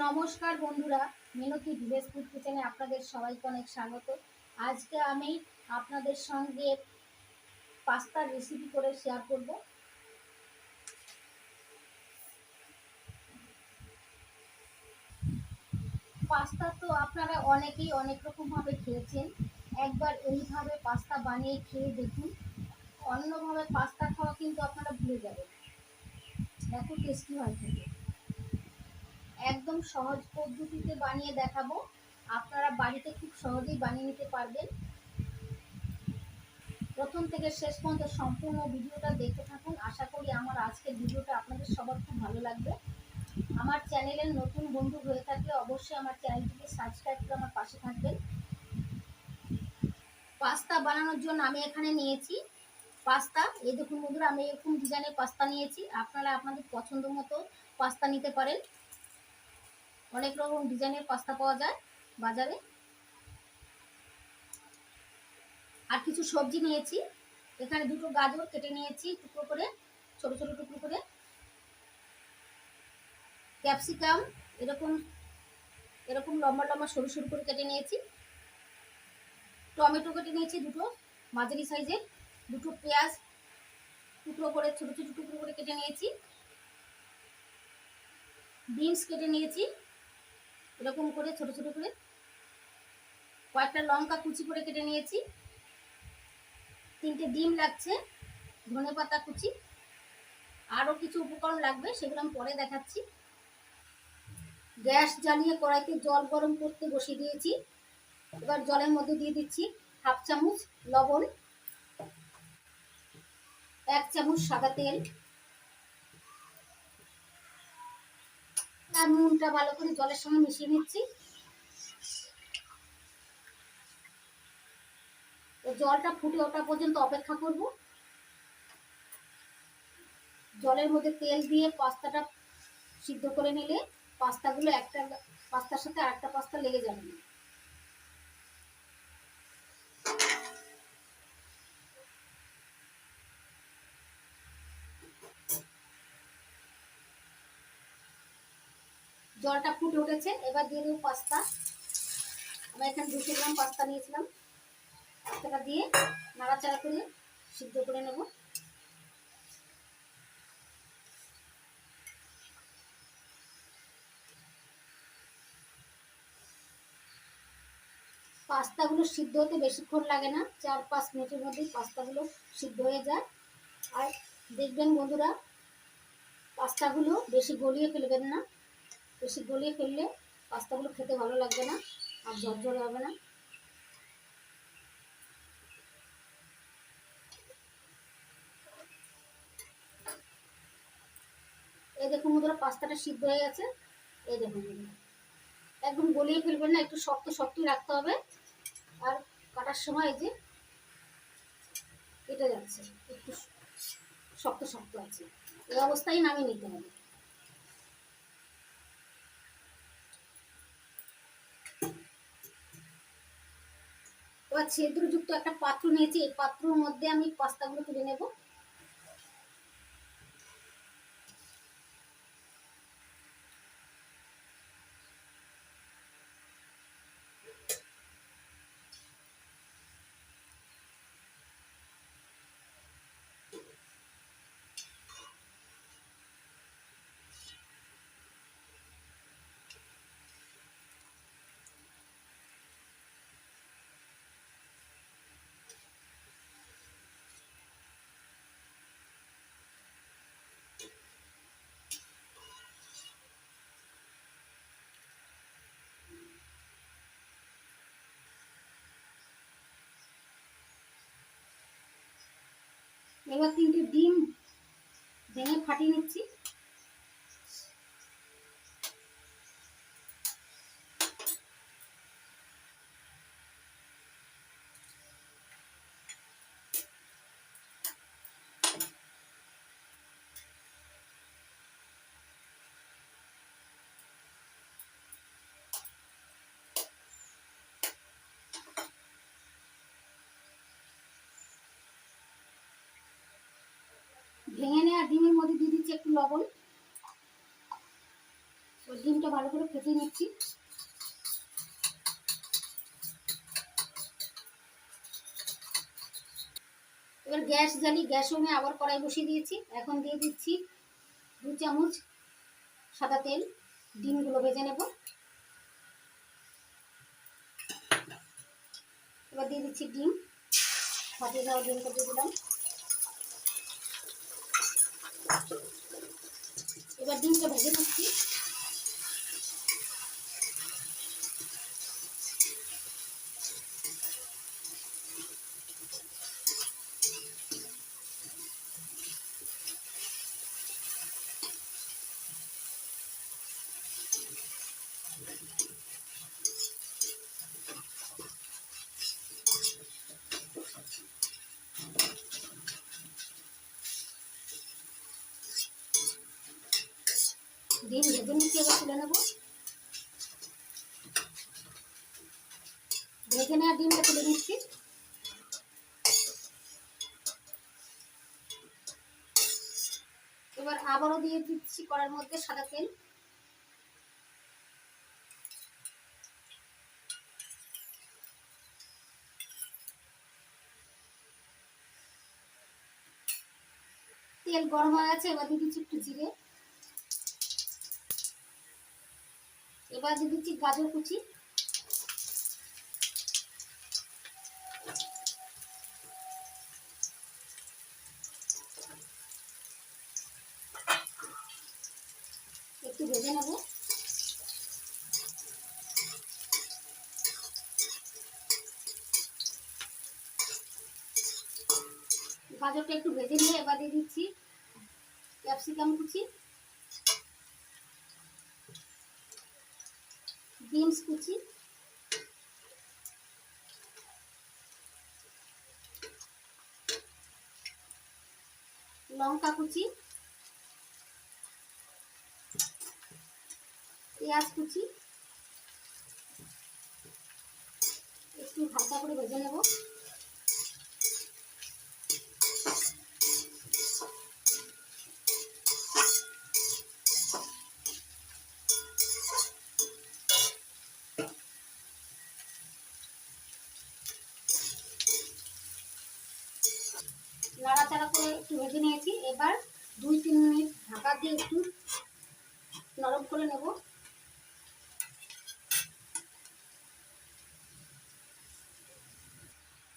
নমস্কার বন্ধুরা, মিনতি village food কিচেনে আপনাদের সবাইকে অনেক স্বাগত। আজকে আমি আপনাদের সঙ্গে পাস্তার রেসিপি করে শেয়ার করব। পাস্তা তো আপনারা অনেকেই অনেক রকমভাবে খেয়েছেন। একবার এইভাবে পাস্তা বানিয়ে খেয়ে দেখুন। অন্যভাবে পাস্তা খাওয়া কিন্তু আপনারা ভুলে যাবেন। এত টেস্টি হয় খেতে একদম সহজ পদ্ধতিতে বানিয়ে দেখাবো। আপনারা বাড়িতে খুব সহজেই বানিয়ে নিতে পারবেন। প্রথম থেকে শেষ পর্যন্ত সম্পূর্ণ ভিডিওটা দেখতে থাকুন। আশা করি আমার আজকের ভিডিওটা আপনাদের সবার খুব ভালো লাগবে। আমার চ্যানেলের নতুন বন্ধু হয়ে থাকলে অবশ্যই আমার চ্যানেলটিকে সাবস্ক্রাইব করে আমার পাশে থাকবেন। পাস্তা বানানোর জন্য আমি এখানে নিয়েছি পাস্তা। এই দেখুন বন্ধুরা, আমি এরকম ডিজাইনের পাস্তা নিয়েছি। আপনারা আপনাদের পছন্দ মতো পাস্তা নিতে পারেন। অনেক রকম ডিজাইনের পাস্তা পাওয়া যায় বাজারে। আর কিছু সবজি নিয়েছি। এখানে দুটো গাজর কেটে নিয়েছি টুকরো করে, ছোট ছোট টুকরো করে। ক্যাপসিকাম, এরকম এরকম লম্বা লম্বা সরু সরু করে কেটে নিয়েছি। টমেটো কেটে নিয়েছি দুটো, মাঝারি সাইজের। দুটো পেঁয়াজ টুকরো করে, ছোট ছোট টুকরো করে কেটে নিয়েছি। বিনস কেটে নিয়েছি। এরকম করে, ছোট ছোট করে কয়েকটা লঙ্কা কুচি করে কেটে নিয়েছি। তিনটে ডিম লাগছে, ধনে পাতা কুচি। আরও কিছু উপকরণ লাগবে, সেগুলো আমি পরে দেখাচ্ছি। গ্যাস জ্বালিয়ে কড়াইতে জল গরম করতে বসিয়ে দিয়েছি। এবার জলের মধ্যে দিয়ে দিচ্ছি হাফ চামচ লবণ, এক চামচ সাদা তেল। আর নুনটা ভালো করে জলের সঙ্গে মিশিয়ে নিচ্ছি। জলটা ফুটে ওঠা পর্যন্ত অপেক্ষা করব। জলের মধ্যে তেল দিয়ে পাস্তাটা সিদ্ধ করে নিলে পাস্তাগুলো একটা পাস্তার সাথে আরেকটা পাস্তা লেগে যাবে। না জলটা ফুটে উঠেছে। এবার দিয়ে দেবো পাস্তা। আমি এখানে দুশো গ্রাম পাস্তা নিয়েছিলাম। পাস্তাটা দিয়ে নাড়াচাড়া করে সিদ্ধ করে নেব। পাস্তাগুলো সিদ্ধ হতে বেশিক্ষণ লাগে না। চার পাঁচ মিনিটের মধ্যেই পাস্তাগুলো সিদ্ধ হয়ে যায়। আর দেখবেন বন্ধুরা, পাস্তাগুলো বেশি গলিয়ে ফেলবেন না। বেশি গলিয়ে ফেললে পাস্তাগুলো খেতে ভালো লাগবে না আর ঝরঝরে হবে না। এই দেখুন বন্ধুরা, পাস্তাটা সিদ্ধ হয়ে গেছে। এই দেখুন একদম গলিয়ে ফেলবেন না, একটু শক্ত শক্তই রাখতে হবে। আর কাটার সময় যে এটা যাচ্ছে, একটু শক্ত শক্ত আছে। এই অবস্থায় নামিয়ে নিতে হবে। ছিদ্রযুক্ত একটা পাত্র নিয়েছি। এই পাত্রর মধ্যে আমি পাস্তাগুলো তুলে নেব। এবার তিনটে ডিম ভেঙে ফাটিয়ে নিচ্ছি। লবণ। ডিমটা ভালো করে ফেটিয়ে নিচ্ছি। এবার গ্যাস জ্বালি গ্যাস আমি আবার কড়াই বসিয়ে দিয়েছি। এখন দিয়ে দিচ্ছি দু চামচ সাদা তেল। ডিমগুলো ভেজে নেব। এবার দিয়ে দিচ্ছি ডিম। ফাটিয়ে দেওয়া ডিমটা দিয়ে দিলাম। এবার ডিমটা ভেজে নিচ্ছি ডিম ভেজে তুলে নেব। ভেজে নেওয়া ডিমটা তুলে নিচ্ছি। এবার আবারও দিয়ে দিচ্ছি কড়ার মধ্যে সাদা তেল। তেল গরম হয়ে গেছে, এবার দিয়ে দিচ্ছি একটু জিরে। এবার দিয়ে দিচ্ছি গাজর কুচি। একটু ভেজে নেব। গাজরটা একটু ভেজে নিয়ে এবার দিয়ে দিচ্ছি ক্যাপসিকাম কুচি। বিনস কুচি। লঙ্কা কুচি। পেঁয়াজ কুচি। একটু হালকা করে ভেজে নেব। নাড়াচাড়া করে একটু ভেজে নিয়েছি। এবার দুই, তিন মিনিট ঢাকা দিয়ে একটু নরম করে নেব।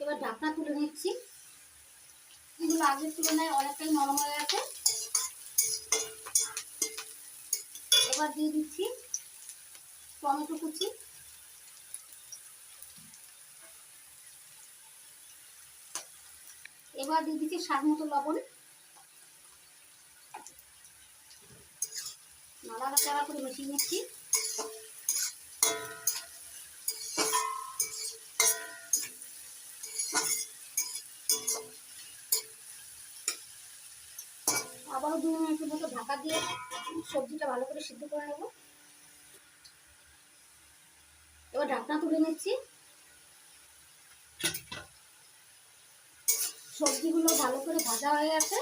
এবার ঢাকনা তুলে নিচ্ছি। এগুলো আগের তুলনায় অনেকটাই নরম হয়ে গেছে। এবার দিয়ে দিচ্ছি টমেটো কুচি। এবার দিয়ে দিচ্ছি, স্বাদ মতো লবণ। নাড়াচাড়া করে মিশিয়ে নিচ্ছি। আবারও দু মিনিটের মতো ঢাকা দিয়ে সবজিটা ভালো করে সিদ্ধ করে নেব। এবার ঢাকনা তুলে নিচ্ছি। সবজিগুলো ভালো করে ভাজা হয়ে গেছে।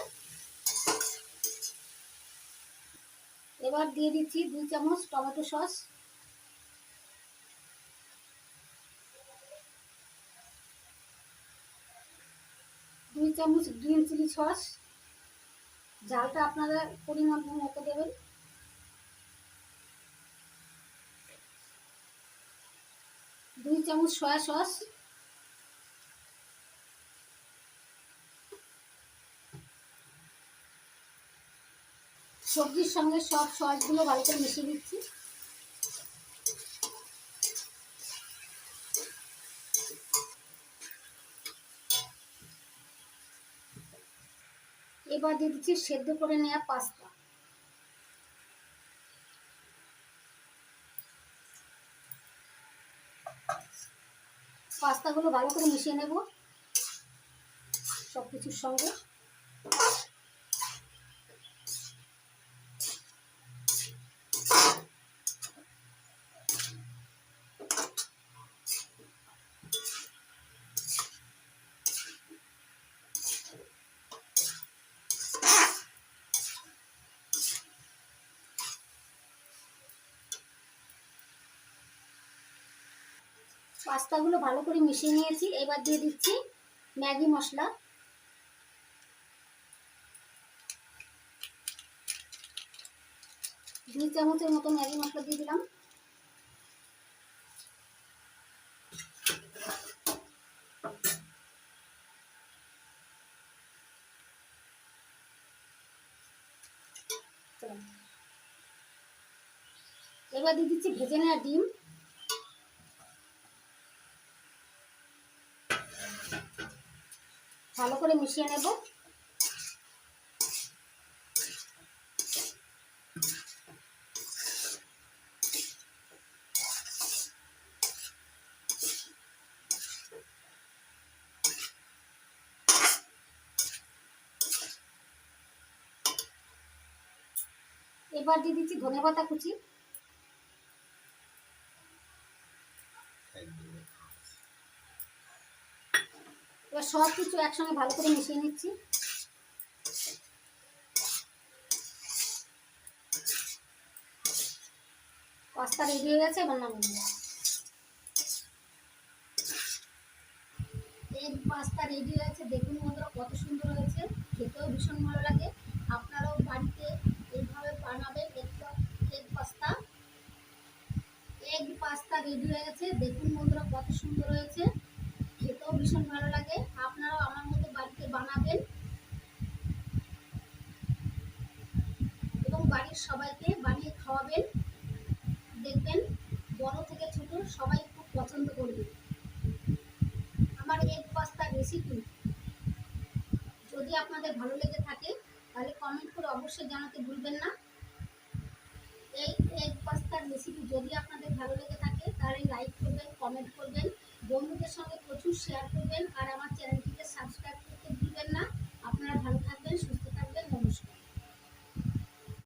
এবার দিয়ে দিচ্ছি দুই চামচ টমেটো সস। দুই চামচ গ্রিন চিলি সস। ঝালটা আপনারা পরিমাণ মতো দেবেন। দুই চামচ সয়া সস। সবজির সঙ্গে সব সসগুলো ভালো করে মিশিয়ে দিচ্ছি। এবার দিয়ে দিচ্ছি সেদ্ধ করে নেওয়া পাস্তা। পাস্তাগুলো ভালো করে মিশিয়ে নেব সব কিছুর সঙ্গে। পাস্তাগুলো ভালো করে মিশিয়ে নিয়েছি। এবার দিয়ে দিচ্ছি ম্যাগি মশলা। দুই চামচের মতো ম্যাগি মশলা দিয়ে দিলাম। এবার দিয়ে দিচ্ছি ভেজে নেওয়া ডিম। ভালো করে মিশিয়ে নেব। এবার দিয়ে দিচ্ছি ধনে পাতা কুচি। এবার সব কিছু একসঙ্গে ভালো করে মিশিয়ে নিচ্ছি। পাস্তা রেডি হয়ে গেছে, এবার নামিয়ে এগ পাস্তা রেডি হয়েছে, দেখুন বন্ধুরা কত সুন্দর হয়েছে, খেতেও ভীষণ ভালো লাগে। আপনারাও বাড়িতে এইভাবে বানাবেন egg pasta. Egg pasta ready হয়ে গেছে, দেখুন বন্ধুরা কত সুন্দর হয়েছে, খেতেও ভীষণ ভালো লাগে আপনারাও আমার মতো বাড়িতে বানাবেন এবং বাড়ির সবাইকে বানিয়ে খাওয়াবেন দেখবেন বড় থেকে ছোট সবাই খুব পছন্দ করবে আমার এগ পাস্তার রেসিপি যদি আপনাদের ভালো লেগে থাকে, তাহলে কমেন্ট করে অবশ্যই জানাতে ভুলবেন না। এই এগ পাস্তার রেসিপি যদি আপনাদের ভালো লেগে থাকে, তাহলে লাইক করবেন কমেন্ট করবেন, বন্ধুদের সঙ্গে প্রচুর শেয়ার করবেন, আর আমার চ্যানেলটিকে সাবস্ক্রাইব করতে ভুলবেন না।